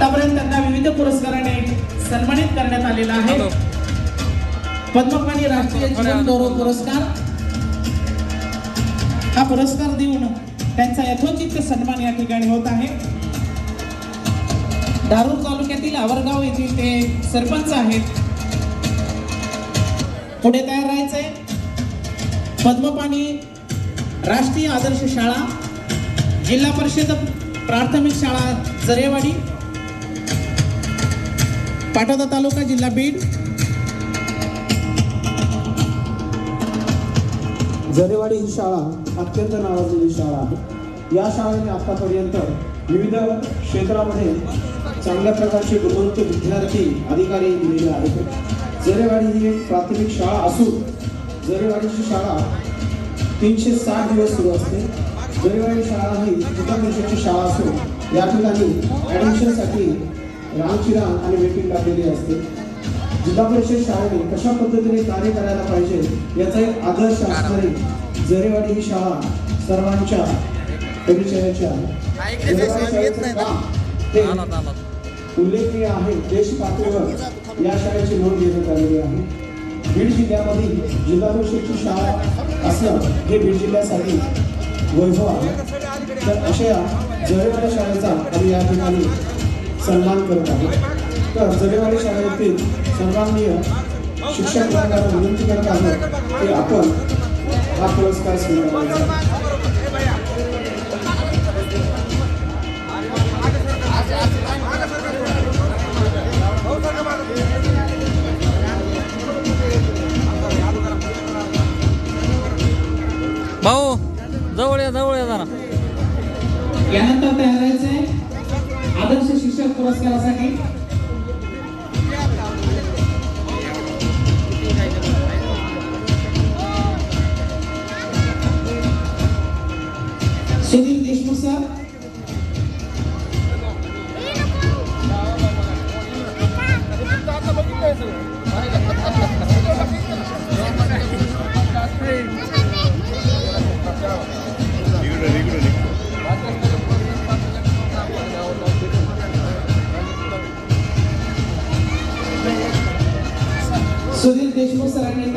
आतापर्यंत त्यांना विविध पुरस्काराने सन्मानित करण्यात आलेला आहे. पद्मपाणी राष्ट्रीय जीवन गौरव पुरस्कार. हा पुरस्कार देऊन त्यांचा यथोचित सन्मान या ठिकाणी होत आहे. दारूर तालुक्यातील आवरगाव येथील ते सरपंच आहेत. पुढे तयार राहायचंय. पद्मपाणी राष्ट्रीय आदर्श शाळा जिल्हा परिषद प्राथमिक शाळा जरेवाडी पाटोदा तालुका जिल्हा बीड. जरेवाडी ही शाळा अत्यंत नावाजलेली शाळा आहे. या शाळेने आतापर्यंत विविध क्षेत्रामध्ये चांगल्या प्रकारचे गुणवंत विद्यार्थी अधिकारी दिलेले आहेत. जरेवाडी ही एक प्राथमिक शाळा असून जरेवाडीची शाळा तीनशे साठ दिवस सुरू असते. जरेवाडी शाळा ही जिल्हा परिषदची शाळा असून या ठिकाणी ॲडमिशनसाठी रांगची रांग आणि वेटिंग लागलेली असते. जिल्हा परिषद शाळेने कशा पद्धतीने कार्य करायला पाहिजे याचा एक आदर्श असणारी जरेवाडी ही शाळा सर्वांच्या परिचयाची आहे. जरेवाडी शाळेचं काम हे उल्लेखनीय आहे. देश पातळीवर या शाळेची नोंद घेण्यात आलेली आहे. बीड जिल्ह्यामध्ये जिल्हा परिषदची शाळा असणं हे बीड जिल्ह्यासाठी वैभव आहे. तर अशा जरेवाडी शाळेचा आम्ही या ठिकाणी सन्मान करत आहोत तर जरेवाडी शाळेतील सन्माननीय शिक्षक वर्गाला विनंती करत आहोत की आपण हा पुरस्कार स्वीकारायचा भाऊ जवळ या जवळ या जरा. यानंतर तयार बस केल्यासाठी Sunil Deshmukh sir Hey! Sorrindo desde que você era minha